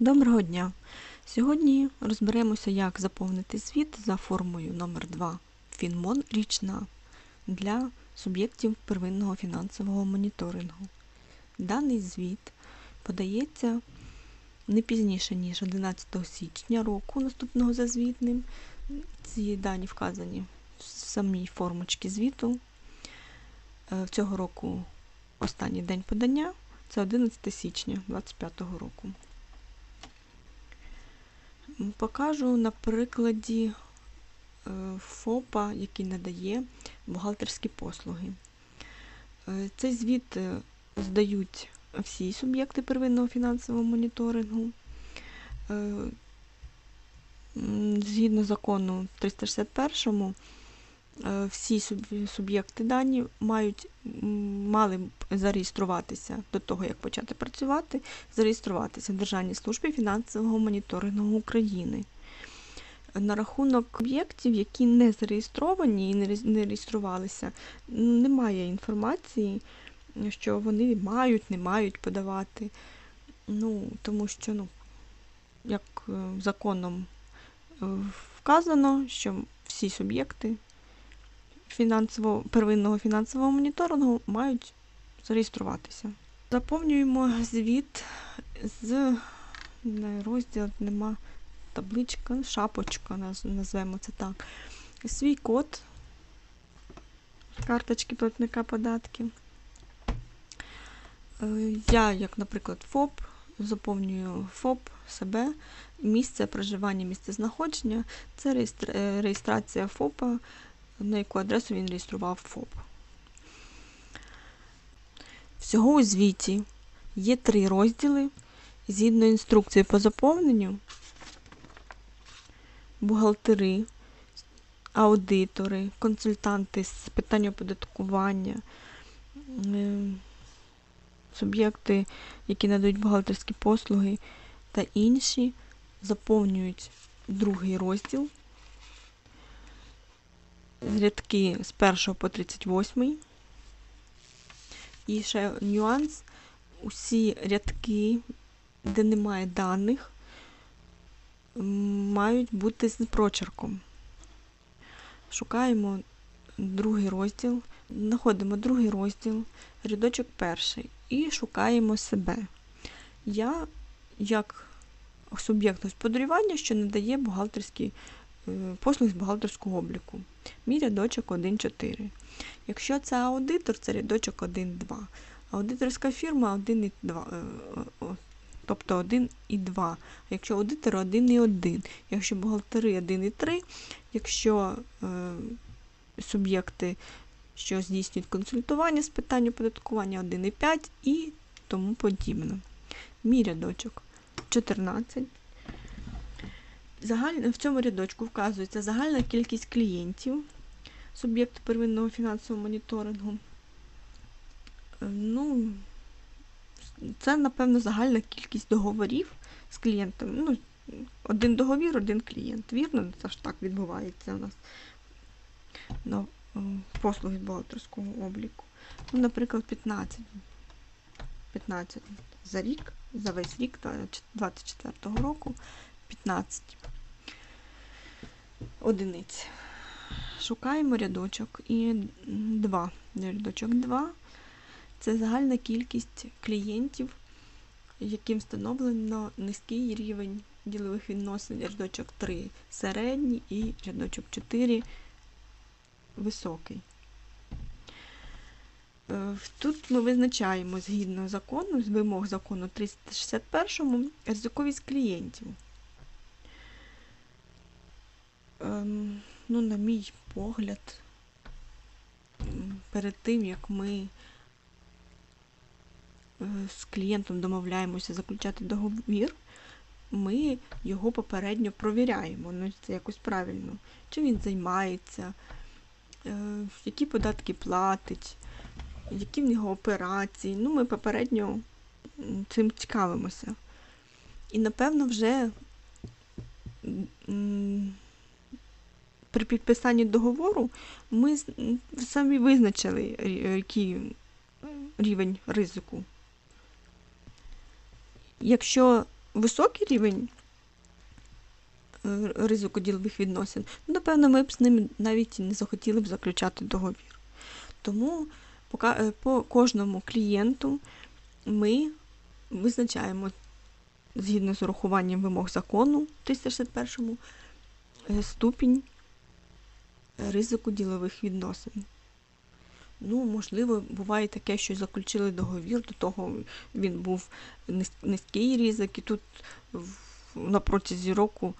Доброго дня! Сьогодні розберемося, як заповнити звіт за формою номер 2 Фінмон річна для суб'єктів первинного фінансового моніторингу. Даний звіт подається не пізніше, ніж 11 січня року наступного за звітним. Ці дані вказані в самій формочці звіту. Е, Цього року останній день подання це 11 січня 2025 року. Покажу на прикладі е, ФОПа, який надає бухгалтерські послуги. Е, Цей звіт е, здають всі суб'єкти первинного фінансового моніторингу. Згідно закону 361 е, всі суб'єкти дані мають, мали зареєструватися до того, як почати працювати, зареєструватися в Державній службі фінансового моніторингу України. На рахунок об'єктів, які не зареєстровані і не реєструвалися, немає інформації, що вони мають, не мають подавати. Ну, тому що, ну, як е, законом е, вказано, що всі суб'єкти фінансово, первинного фінансового моніторингу мають зареєструватися. Заповнюємо звіт з не, розділ, нема табличка, шапочка, наз- назвемо це так. Свій код карточки платника податків. Е, Я, як, наприклад, ФОП, заповнюю ФОП себе, місце проживання, місце знаходження. Це е, реєстрація ФОПа, на яку адресу він реєстрував ФОП. Всього у звіті є три розділи. Згідно інструкції по заповненню, бухгалтери, аудитори, консультанти з питань оподаткування, суб'єкти, які надають бухгалтерські послуги та інші заповнюють другий розділ рядки з 1 по 38. І ще нюанс. Усі рядки, де немає даних, мають бути з прочерком. Шукаємо другий розділ, знаходимо другий розділ, рядочок перший і шукаємо себе. Я, як суб'єкт господарювання, що надає бухгалтерські е, послуги з бухгалтерського обліку. Мій рядочок 1.4. Якщо це аудитор, це рядочок 1.2. Аудиторська фірма 1.2, е, о, тобто 1 і 2. А якщо аудитор 1 і 1. Якщо бухгалтери 1 і 3, якщо е, суб'єкти, що здійснюють консультування з питань оподаткування 1 і 5 і тому подібне. Мій рядочок 14. Загальна, в цьому рядочку вказується загальна кількість клієнтів суб'єкту первинного фінансового моніторингу. Е, Ну, це, напевно, загальна кількість договорів з клієнтами. Ну, один договір, один клієнт. Вірно, це ж так відбувається у нас на е, послуги бухгалтерського обліку. Ну, наприклад, 15. 15 за рік, за весь рік 24 року 15 одиниць. Шукаємо рядочок і 2. Рядочок 2 це загальна кількість клієнтів, яким встановлено низький рівень ділових відносин, рядочок 3 середній і рядочок 4 високий. Е, Тут ми визначаємо згідно закону, з вимог закону 361 ризиковість клієнтів. Ну, на мій погляд, перед тим, як ми е, з клієнтом домовляємося заключати договір, ми його попередньо провіряємо. Ну, це якось правильно. Чи він займається, е, які податки платить, які в нього операції. Ну, ми попередньо цим цікавимося. І, напевно, вже при підписанні договору ми самі визначили, який рівень ризику. Якщо високий рівень е, ризику ділових відносин, ну, напевно, ми б з ними навіть не захотіли б заключати договір. Тому е, по кожному клієнту ми визначаємо згідно з урахуванням вимог закону 361 е, ступінь ризику ділових відносин. Ну, можливо, буває таке, що заключили договір, до того він був низький ризик, і тут на протязі року,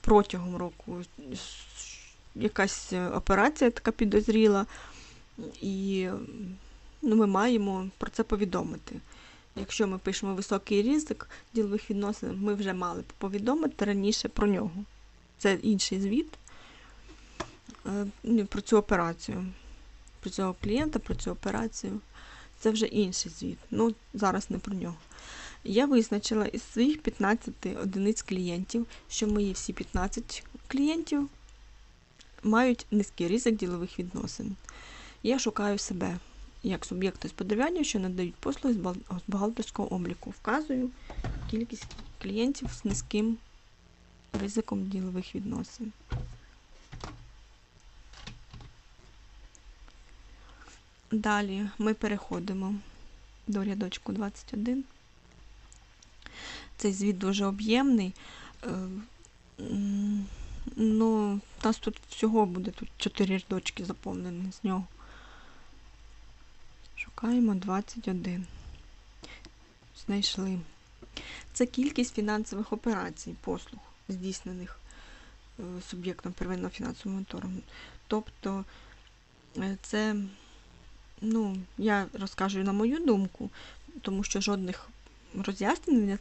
протягом року якась операція така підозріла, і ну, ми маємо про це повідомити. Якщо ми пишемо високий ризик ділових відносин, ми вже мали повідомити раніше про нього. Це інший звіт про цю операцію. Про цього клієнта, про цю операцію. Це вже інший звіт. Ну, зараз не про нього. Я визначила із своїх 15 одиниць клієнтів, що мої всі 15 клієнтів мають низький ризик ділових відносин. Я шукаю себе як суб'єкт господарювання, що надають послуги з з бухгалтерського обліку. Вказую кількість клієнтів з низьким ризиком ділових відносин. Далі ми переходимо до рядочку 21. Цей звіт дуже об'ємний. Е, Ну, у нас тут всього буде тут 4 рядочки заповнені з нього. Шукаємо 21. Знайшли. Це кількість фінансових операцій, послуг, здійснених е, суб'єктом первинного фінансового моніторингу. Тобто е, це, ну, я розкажу на мою думку, тому що жодних роз'яснень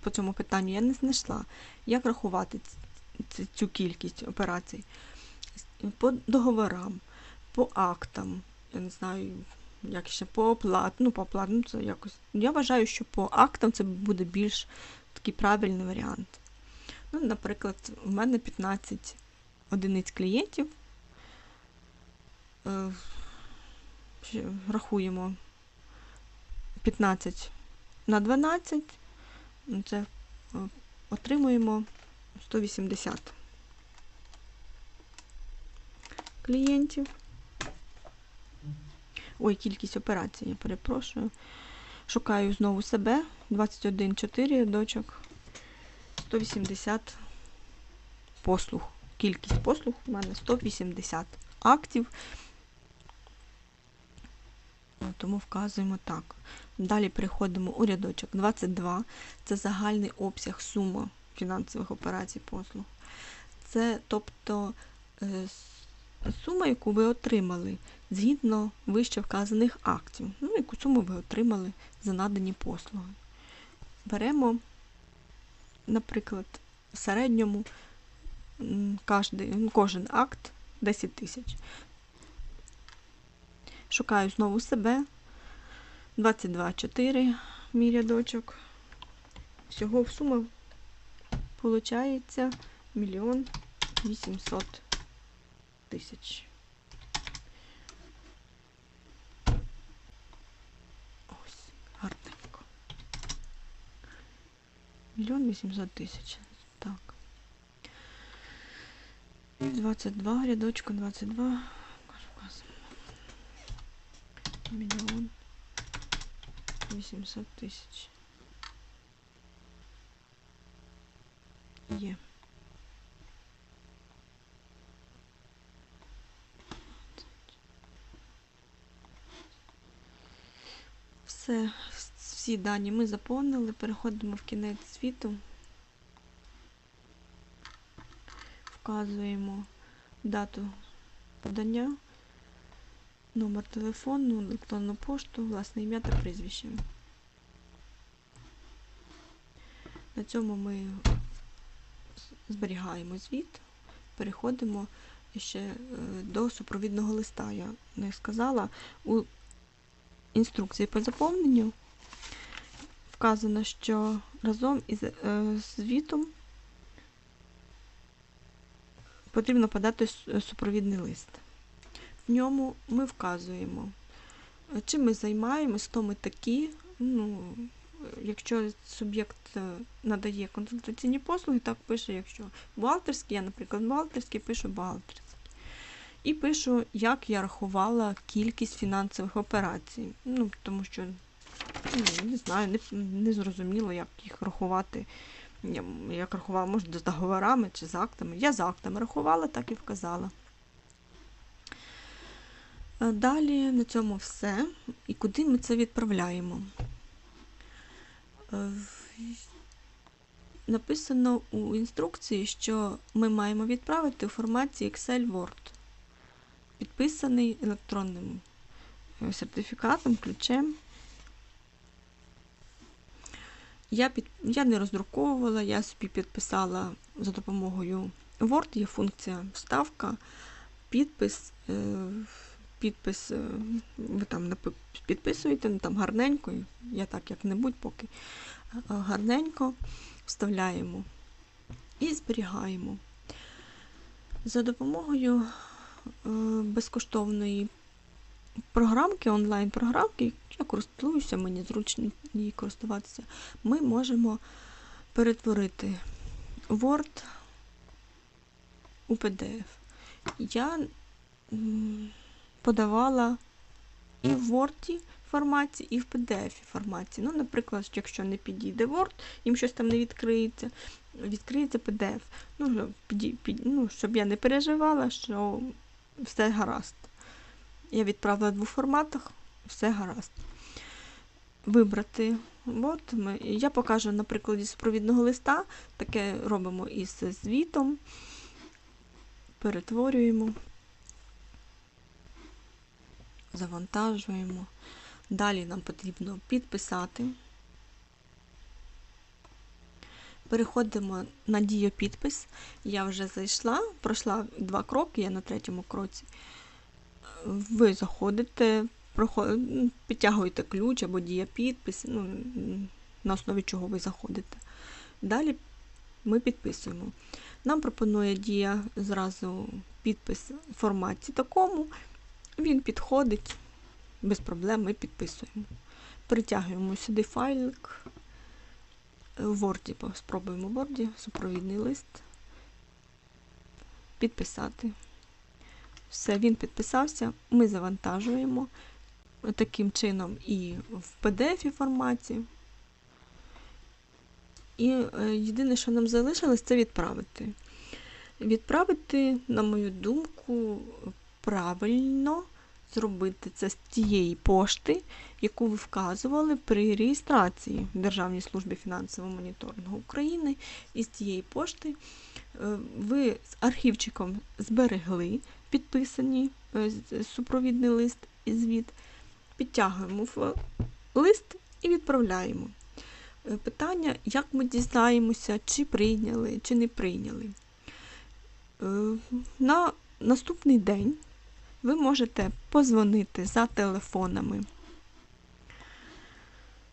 по цьому питанню я не знайшла. Як рахувати цю кількість операцій? По договорам, по актам, я не знаю, як ще по оплат, ну, по оплат, ну, це якось. Я вважаю, що по актам це буде більш такий правильний варіант. Ну, наприклад, у мене 15 одиниць клієнтів. Рахуємо 15 на 12. ну, Це е, отримуємо 180 клієнтів. Ой, кількість операцій, я перепрошую. Шукаю знову себе. 21 4 рядочок. 180 послуг. Кількість послуг у мене 180 актів. Тому вказуємо так. Далі переходимо у рядочок 22. Це загальний обсяг сума фінансових операцій послуг. Це тобто е, сума, яку ви отримали згідно вище вказаних актів. Ну, яку суму ви отримали за надані послуги. Беремо, наприклад, в середньому кожен акт 10 тисяч. Шукаю знову себе. 22,4 мій рядочок. Всього в сума виходить мільйон 800 тисяч. Ось, гарненько. Мільйон 800 тисяч. Так. І 22, рядочку 22. Мільйон 800 тисяч. Є. Все, всі дані ми заповнили. Переходимо в кінець світу. Вказуємо дату подання, номер телефону, електронну пошту, власне ім'я та прізвище. На цьому ми зберігаємо звіт, переходимо ще е, до супровідного листа. Я не сказала. У інструкції по заповненню вказано, що разом із е, звітом потрібно подати супровідний лист. В ньому ми вказуємо, чим ми займаємось, хто ми такі, ну, якщо суб'єкт е, надає консультаційні послуги, так пише, якщо бухгалтерський, я, наприклад, бухгалтерський, пишу бухгалтерський. І пишу, як я рахувала кількість фінансових операцій. Ну, тому що ну, не знаю, не, не зрозуміло, як їх рахувати. Як рахувала, може, з договорами чи з актами. Я з актами рахувала, так і вказала. Е, Далі на цьому все. І куди ми це відправляємо? Е, Написано у інструкції, що ми маємо відправити у форматі Excel Word, підписаний електронним е, сертифікатом, ключем. Я, під, я не роздруковувала, я собі підписала за допомогою Word, є функція вставка, підпис. Е, підпис, е, ви там підписуєте, ну, там гарненько, я так як-небудь поки е, гарненько вставляємо і зберігаємо. За допомогою е, безкоштовної програмки, онлайн-програмки, я користуюся, мені зручно її користуватися, ми можемо перетворити Word у PDF. Я подавала і в Word форматі, і в PDF форматі. Ну, наприклад, якщо не підійде Word, їм щось там не відкриється, відкриється PDF. Ну, щоб під- ну, щоб я не переживала, що все гаразд. Я відправила в двох форматах, все гаразд. Вибрати. От ми, я покажу на прикладі супровідного листа. Таке робимо із звітом, перетворюємо, завантажуємо. Далі нам потрібно підписати. Переходимо на дію підпис. Я вже зайшла, пройшла два кроки, я на третьому кроці. Ви заходите, підтягуєте ключ або дія підпис, ну, на основі чого ви заходите. Далі ми підписуємо. Нам пропонує дія зразу підпис в форматі такому. Він підходить без проблем, ми підписуємо. Притягуємо сюди файлик. В Word, спробуємо в Word, супровідний лист. Підписати. Все, він підписався. Ми завантажуємо таким чином і в PDF форматі. І е, єдине, що нам залишилось, це відправити. Відправити, на мою думку, правильно зробити це з тієї пошти, яку ви вказували при реєстрації в Державній службі фінансового моніторингу України. І з тієї пошти е, ви з архівчиком зберегли підписані е, супровідний лист і звіт, підтягуємо в лист і відправляємо. Е, Питання, як ми дізнаємося, чи прийняли, чи не прийняли. На наступний день ви можете позвонити за телефонами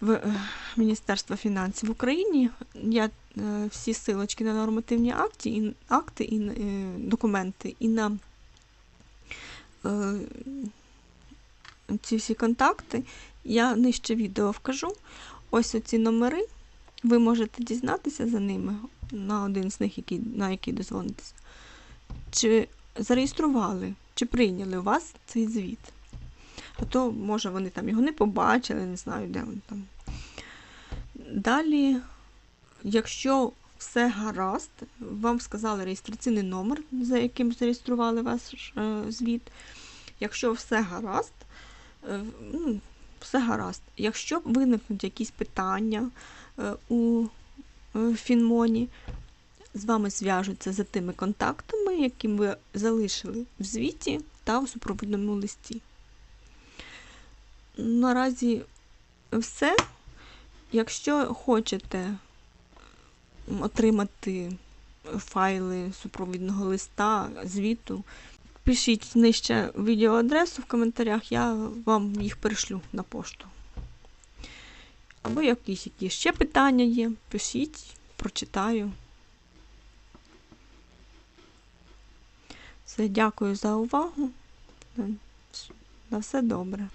в е, Міністерство фінансів України. Я е, всі силочки на нормативні акти і, акти і е, документи і на ці всі контакти я нижче відео вкажу. Ось оці номери. Ви можете дізнатися за ними на один з них, який, на який дозвонитеся. Чи зареєстрували, чи прийняли у вас цей звіт. А то, може, вони там його не побачили, не знаю, де він там. Далі, якщо все гаразд, вам сказали реєстраційний номер, за яким зареєстрували ваш е, звіт. Якщо все гаразд, е, ну, все гаразд. Якщо виникнуть якісь питання е, у Фінмоні, з вами зв'яжуться за тими контактами, які ви залишили в звіті та в супровідному листі. Наразі все. Якщо хочете отримати файли супровідного листа, звіту, пишіть нижче відеоадресу в коментарях, я вам їх перешлю на пошту. Або якісь які ще питання є, пишіть, прочитаю. Все, дякую за увагу. На все добре.